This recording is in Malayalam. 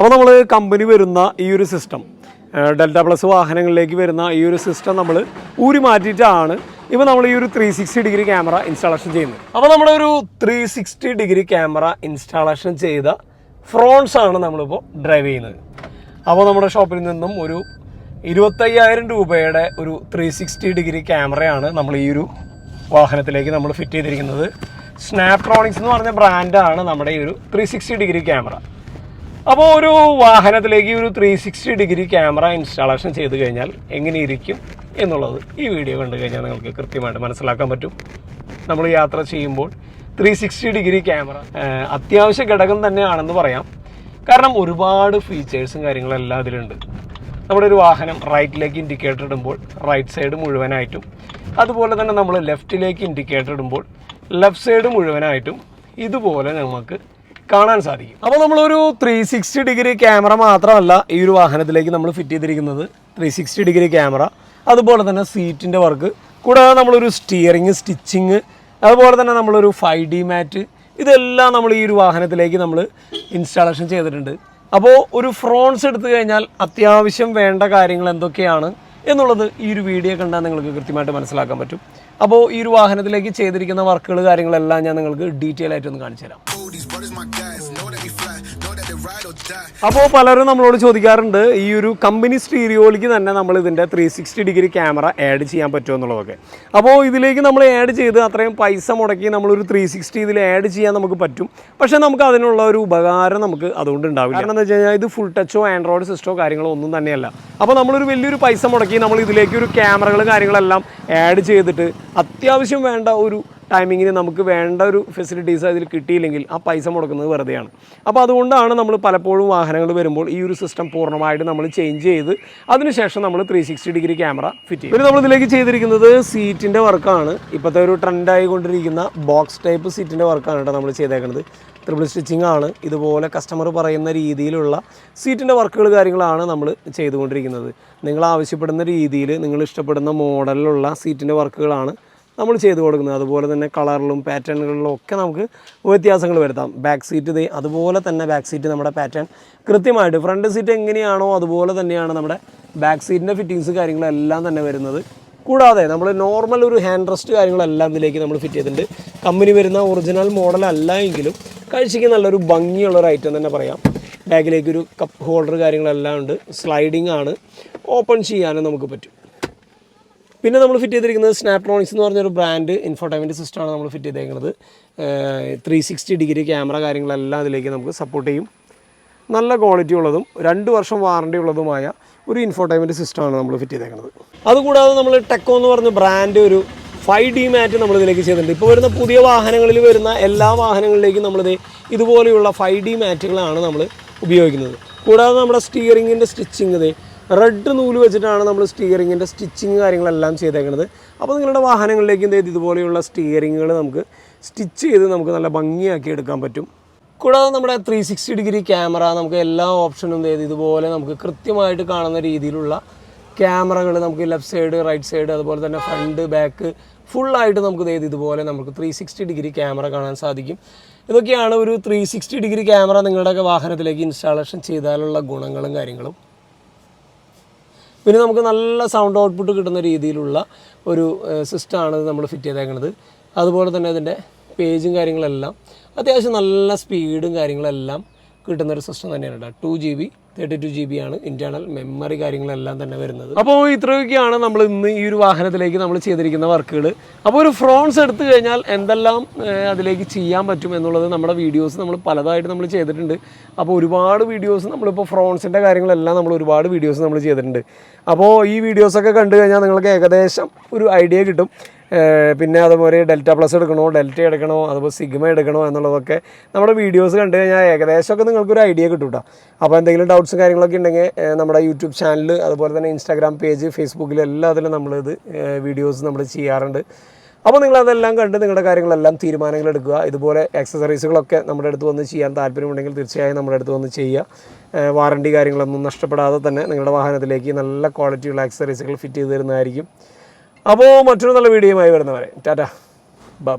അപ്പോൾ നമ്മൾ കമ്പനി വരുന്ന ഈ ഒരു സിസ്റ്റം ഡെൽറ്റ പ്ലസ് വാഹനങ്ങളിലേക്ക് വരുന്ന ഈ ഒരു സിസ്റ്റം നമ്മൾ ഊരി മാറ്റിയിട്ടാണ് ഇപ്പോൾ നമ്മൾ ഈ ഒരു three sixty degree camera installation ചെയ്യുന്നത്. അപ്പോൾ നമ്മുടെ ഒരു three sixty degree camera installation ചെയ്ത ഫ്രോൺസ് ആണ് നമ്മളിപ്പോൾ ഡ്രൈവ് ചെയ്യുന്നത്. അപ്പോൾ നമ്മുടെ ഷോപ്പിൽ നിന്നും ഒരു ഇരുപത്തയ്യായിരം രൂപയുടെ ഒരു ത്രീ സിക്സ്റ്റി ഡിഗ്രി ക്യാമറയാണ് നമ്മൾ ഈ ഒരു വാഹനത്തിലേക്ക് നമ്മൾ ഫിറ്റ് ചെയ്തിരിക്കുന്നത്. സ്നാപ്ട്രോണിക്സ് എന്ന് പറഞ്ഞ ബ്രാൻഡാണ് നമ്മുടെ ഈ ഒരു ത്രീ സിക്സ്റ്റി ഡിഗ്രി ക്യാമറ അപ്പോൾ ഒരു വാഹനത്തിലേക്ക് ഒരു three sixty degree camera installation ചെയ്ത് കഴിഞ്ഞാൽ എങ്ങനെയിരിക്കും എന്നുള്ളത് ഈ വീഡിയോ കണ്ടു കഴിഞ്ഞാൽ നിങ്ങൾക്ക് കൃത്യമായിട്ട് മനസ്സിലാക്കാൻ പറ്റും. നമ്മൾ യാത്ര ചെയ്യുമ്പോൾ ത്രീ സിക്സ്റ്റി ഡിഗ്രി ക്യാമറ അത്യാവശ്യ ഘടകം തന്നെയാണെന്ന് പറയാം. കാരണം ഒരുപാട് ഫീച്ചേഴ്സും കാര്യങ്ങളെല്ലാം അതിലുണ്ട്. നമ്മുടെ ഒരു വാഹനം റൈറ്റിലേക്ക് ഇൻഡിക്കേറ്റർ ഇടുമ്പോൾ റൈറ്റ് സൈഡ് മുഴുവനായിട്ടും അതുപോലെ തന്നെ നമ്മൾ ലെഫ്റ്റിലേക്ക് ഇൻഡിക്കേറ്റർ ഇടുമ്പോൾ ലെഫ്റ്റ് സൈഡ് മുഴുവനായിട്ടും ഇതുപോലെ നമുക്ക് കാണാൻ സാധിക്കും. അപ്പോൾ നമ്മളൊരു ത്രീ സിക്സ്റ്റി ഡിഗ്രി ക്യാമറ മാത്രമല്ല ഈ ഒരു വാഹനത്തിലേക്ക് നമ്മൾ ഫിറ്റ് ചെയ്തിരിക്കുന്നത്. Three sixty degree camera. അതുപോലെ തന്നെ സീറ്റിന്റെ വർക്ക് കൂടാതെ നമ്മളൊരു സ്റ്റിയറിങ് സ്റ്റിച്ചിങ് അതുപോലെ തന്നെ നമ്മളൊരു ഫൈവ് ഡി മാറ്റ് ഇതെല്ലാം നമ്മൾ ഈ ഒരു വാഹനത്തിലേക്ക് നമ്മൾ ഇൻസ്റ്റാളേഷൻ ചെയ്തിട്ടുണ്ട്. അപ്പോൾ ഒരു ഫ്രോൺസ് എടുത്തു കഴിഞ്ഞാൽ അത്യാവശ്യം വേണ്ട കാര്യങ്ങൾ എന്തൊക്കെയാണ്? എന്നുള്ളത് ഈ ഒരു വീഡിയോ കണ്ടാൽ നിങ്ങൾക്ക് കൃത്യമായിട്ട് മനസ്സിലാക്കാൻ പറ്റും. അപ്പോൾ ഈ ഒരു വാഹനത്തിലേക്ക് ചെയ്തിരിക്കുന്ന വർക്കുകൾ കാര്യങ്ങളെല്ലാം ഞാൻ നിങ്ങൾക്ക് ഡീറ്റെയിൽ ആയിട്ടൊന്ന് കാണിച്ചു തരാം അപ്പോൾ പലരും നമ്മളോട് ചോദിക്കാറുണ്ട് ഈ ഒരു കമ്പനി സ്റ്റീരിയോയിലേക്ക് തന്നെ നമ്മൾ ഇതിന്റെ three sixty degree camera add ചെയ്യാൻ പറ്റുമോ എന്നുള്ളതൊക്കെ. അപ്പോൾ ഇതിലേക്ക് നമ്മൾ ആഡ് ചെയ്ത് അത്രയും പൈസ മുടക്കി നമ്മളൊരു ത്രീ സിക്സ്റ്റി ഇതിൽ ആഡ് ചെയ്യാൻ നമുക്ക് പറ്റും. പക്ഷേ നമുക്ക് അതിനുള്ള ഒരു ഉപകാരം നമുക്ക് അതുകൊണ്ട് ഉണ്ടാവില്ല. കാരണം എന്താ വെച്ച് കഴിഞ്ഞാൽ ഇത് ഫുൾ ടച്ചോ ആൻഡ്രോയിഡ് സിസ്റ്റോ കാര്യങ്ങളോ ഒന്നും തന്നെയല്ല. അപ്പോൾ നമ്മളൊരു വലിയൊരു പൈസ മുടക്കി നമ്മൾ ഇതിലേക്ക് ഒരു ക്യാമറകൾ കാര്യങ്ങളെല്ലാം ആഡ് ചെയ്തിട്ട് അത്യാവശ്യം വേണ്ട ഒരു ടൈമിങ്ങിന് നമുക്ക് വേണ്ട ഒരു ഫെസിലിറ്റീസ് അതിൽ കിട്ടിയില്ലെങ്കിൽ ആ പൈസ മുടക്കുന്നത് വെറുതെയാണ്. അപ്പോൾ അതുകൊണ്ടാണ് നമ്മൾ പലപ്പോഴും വാഹനങ്ങൾ വരുമ്പോൾ ഈ ഒരു സിസ്റ്റം പൂർണമായിട്ട് നമ്മൾ ചേഞ്ച് ചെയ്ത് അതിനുശേഷം നമ്മൾ three sixty degree camera fit ചെയ്യും. പിന്നെ നമ്മളിതിലേക്ക് ചെയ്തിരിക്കുന്നത് സീറ്റിന്റെ വർക്കാണ് ഇപ്പോഴത്തെ ഒരു ട്രെൻഡായി കൊണ്ടിരിക്കുന്ന ബോക്സ് ടൈപ്പ് സീറ്റിന്റെ വർക്കാണ് കേട്ടോ നമ്മൾ ചെയ്തേക്കുന്നത് ട്രിപ്പിൾ സ്റ്റിച്ചിങ് ആണ്. ഇതുപോലെ കസ്റ്റമർ പറയുന്ന രീതിയിലുള്ള സീറ്റിന്റെ വർക്കുകൾ കാര്യങ്ങളാണ് നമ്മൾ ചെയ്തുകൊണ്ടിരിക്കുന്നത്. നിങ്ങൾ ആവശ്യപ്പെടുന്ന രീതിയിൽ നിങ്ങൾ ഇഷ്ടപ്പെടുന്ന മോഡലിലുള്ള സീറ്റിന്റെ വർക്കുകളാണ് നമ്മൾ ചെയ്ത് കൊടുക്കുന്നത്. അതുപോലെ തന്നെ കളറിലും പാറ്റേണുകളിലും ഒക്കെ നമുക്ക് വ്യത്യാസങ്ങൾ വരുത്താം. ബാക്ക് സീറ്റ് അതുപോലെ തന്നെ ബാക്ക് സീറ്റ് നമ്മുടെ പാറ്റേൺ കൃത്യമായിട്ട് ഫ്രണ്ട് സീറ്റ് എങ്ങനെയാണോ അതുപോലെ തന്നെയാണ് നമ്മുടെ ബാക്ക് സീറ്റിന്റെ ഫിറ്റിങ്സ് കാര്യങ്ങളെല്ലാം തന്നെ വരുന്നത്. കൂടാതെ നമ്മൾ നോർമൽ ഒരു ഹാൻഡ് റെസ്റ്റ് കാര്യങ്ങളെല്ലാം ഇതിലേക്ക് നമ്മൾ ഫിറ്റ് ചെയ്തിട്ടുണ്ട്. കമ്പനി വരുന്ന ഒറിജിനൽ മോഡൽ അല്ല എങ്കിലും കഴിച്ചിക്ക് നല്ലൊരു ഭംഗിയുള്ള ഒരു ഐറ്റം തന്നെ പറയാം. ബാഗിലേക്ക് ഒരു കപ്പ് ഹോൾഡർ കാര്യങ്ങളെല്ലാം ഉണ്ട്. സ്ലൈഡിങ് ആണ്. ഓപ്പൺ ചെയ്യാനും നമുക്ക് പറ്റും. പിന്നെ നമ്മൾ ഫിറ്റ് ചെയ്തിരിക്കുന്നത് സ്നാപ്ട്രോണിക്സ് എന്ന് പറഞ്ഞൊരു ബ്രാൻഡ് ഇൻഫോർട്ടൈൻമെന്റ് സിസ്റ്റമാണ് നമ്മൾ ഫിറ്റ് ചെയ്തേക്കുന്നത്. ത്രീ സിക്സ്റ്റി ഡിഗ്രി ക്യാമറ കാര്യങ്ങളെല്ലാം അതിലേക്ക് നമുക്ക് സപ്പോർട്ട് ചെയ്യും. നല്ല ക്വാളിറ്റി ഉള്ളതും രണ്ട് വർഷം വാറണ്ടി ഉള്ളതുമായ ഒരു ഇൻഫോർട്ടൈൻമെന്റ് സിസ്റ്റമാണ് നമ്മൾ ഫിറ്റ് ചെയ്തേക്കുന്നത്. അതുകൂടാതെ നമ്മൾ ടെക്കോ എന്ന് പറഞ്ഞ ബ്രാൻഡ് ഒരു ഫൈവ് ഡി മാറ്റ് നമ്മൾ ഇതിലേക്ക് ചെയ്തിട്ടുണ്ട്. ഇപ്പോൾ വരുന്ന പുതിയ വാഹനങ്ങളിൽ വരുന്ന എല്ലാ വാഹനങ്ങളിലേക്കും നമ്മളിത് ഇതുപോലെയുള്ള ഫൈവ് ഡി മാറ്റുകളാണ് നമ്മൾ ഉപയോഗിക്കുന്നത്. കൂടാതെ നമ്മുടെ സ്റ്റിയറിങ്ങിന്റെ സ്റ്റിച്ചിങ് ഇത് റെഡ് നൂൽ വെച്ചിട്ടാണ് നമ്മൾ സ്റ്റിയറിങ്ങിന്റെ സ്റ്റിച്ചിങ് കാര്യങ്ങളെല്ലാം ചെയ്തേക്കുന്നത് അപ്പോൾ നിങ്ങളുടെ വാഹനങ്ങളിലേക്ക് എന്ത് ചെയ്ത്? ഇതുപോലെയുള്ള സ്റ്റിയറിങ്ങുകൾ നമുക്ക് സ്റ്റിച്ച് ചെയ്ത് നമുക്ക് നല്ല ഭംഗിയാക്കി എടുക്കാൻ പറ്റും. കൂടാതെ നമ്മുടെ ത്രീ സിക്സ്റ്റി ഡിഗ്രി ക്യാമറ നമുക്ക് എല്ലാ ഓപ്ഷനും ചെയ്ത്? ഇതുപോലെ നമുക്ക് കൃത്യമായിട്ട് കാണുന്ന രീതിയിലുള്ള ക്യാമറകൾ നമുക്ക് ലെഫ്റ്റ് സൈഡ് റൈറ്റ് സൈഡ് അതുപോലെ തന്നെ ഫ്രണ്ട് ബാക്ക് ഫുള്ളായിട്ട് നമുക്ക് ചെയ്ത്? ഇതുപോലെ നമുക്ക് ത്രീ സിക്സ്റ്റി ഡിഗ്രി ക്യാമറ കാണാൻ സാധിക്കും. ഇതൊക്കെയാണ് ഒരു ത്രീ സിക്സ്റ്റി ഡിഗ്രി ക്യാമറ നിങ്ങളുടെയൊക്കെ വാഹനത്തിലേക്ക് ഇൻസ്റ്റാളേഷൻ ചെയ്താലുള്ള ഗുണങ്ങളും കാര്യങ്ങളും. പിന്നെ നമുക്ക് നല്ല സൗണ്ട് ഔട്ട്പുട്ട് കിട്ടുന്ന രീതിയിലുള്ള ഒരു സിസ്റ്റമാണ് നമ്മൾ ഫിറ്റ് ചെയ്തേക്കുന്നത് അതുപോലെ തന്നെ അതിന്റെ പേജും കാര്യങ്ങളെല്ലാം അത്യാവശ്യം നല്ല സ്പീഡും കാര്യങ്ങളെല്ലാം കിട്ടുന്നൊരു സിസ്റ്റം തന്നെയാണ് കേട്ടോ two G B thirty two G B ആണ് ഇന്റേണൽ മെമ്മറി കാര്യങ്ങളെല്ലാം തന്നെ വരുന്നത്. അപ്പോൾ ഇത്രയൊക്കെയാണ് നമ്മൾ ഇന്ന് ഈ ഒരു വാഹനത്തിലേക്ക് നമ്മൾ ചെയ്തിരിക്കുന്ന വർക്കുകൾ അപ്പോൾ ഒരു ഫ്രോൺസ് എടുത്തു കഴിഞ്ഞാൽ എന്തെല്ലാം അതിലേക്ക് ചെയ്യാൻ പറ്റും എന്നുള്ളത് നമ്മുടെ വീഡിയോസ് നമ്മൾ പലതായിട്ട് നമ്മൾ ചെയ്തിട്ടുണ്ട്. അപ്പോൾ ഒരുപാട് വീഡിയോസ് നമ്മളിപ്പോൾ ഫ്രോൺസിന്റെ കാര്യങ്ങളെല്ലാം നമ്മൾ ഒരുപാട് വീഡിയോസ് നമ്മൾ ചെയ്തിട്ടുണ്ട്. അപ്പോൾ ഈ വീഡിയോസൊക്കെ കണ്ടു കഴിഞ്ഞാൽ നിങ്ങൾക്ക് ഏകദേശം ഒരു ഐഡിയ കിട്ടും. പിന്നെ അതുപോലെ ഡെൽറ്റ പ്ലസ് എടുക്കണോ ഡെൽറ്റ എടുക്കണോ അതുപോലെ സിഗ്മ എടുക്കണോ എന്നുള്ളതൊക്കെ നമ്മുടെ വീഡിയോസ് കണ്ടു കഴിഞ്ഞാൽ ഏകദേശമൊക്കെ നിങ്ങൾക്കൊരു ഐഡിയ കിട്ടും കേട്ടോ അപ്പോൾ എന്തെങ്കിലും ഡൗട്ട്സും കാര്യങ്ങളൊക്കെ ഉണ്ടെങ്കിൽ നമ്മുടെ യൂട്യൂബ് ചാനൽ അതുപോലെ തന്നെ ഇൻസ്റ്റാഗ്രാം പേജ് ഫേസ്ബുക്കിൽ എല്ലാത്തിലും നമ്മളിത് വീഡിയോസ് നമ്മൾ ചെയ്യാറുണ്ട്. അപ്പോൾ നിങ്ങൾ അതെല്ലാം കണ്ട് നിങ്ങളുടെ കാര്യങ്ങളെല്ലാം തീരുമാനങ്ങൾ എടുക്കുക. ഇതുപോലെ എക്സസറീസുകളൊക്കെ നമ്മുടെ അടുത്ത് വന്ന് ചെയ്യാൻ താല്പര്യമുണ്ടെങ്കിൽ തീർച്ചയായും നമ്മുടെ അടുത്ത് വന്ന് ചെയ്യുക. വാറണ്ടി കാര്യങ്ങളൊന്നും നഷ്ടപ്പെടാതെ തന്നെ നിങ്ങളുടെ വാഹനത്തിലേക്ക് നല്ല ക്വാളിറ്റിയുള്ള എക്സസറീസുകൾ ഫിറ്റ് ചെയ്ത് തരുന്നതായിരിക്കും. അപ്പോൾ മറ്റൊരു നല്ല വീഡിയോയുമായി വരുന്നവരെ. ടാറ്റ. ബൈ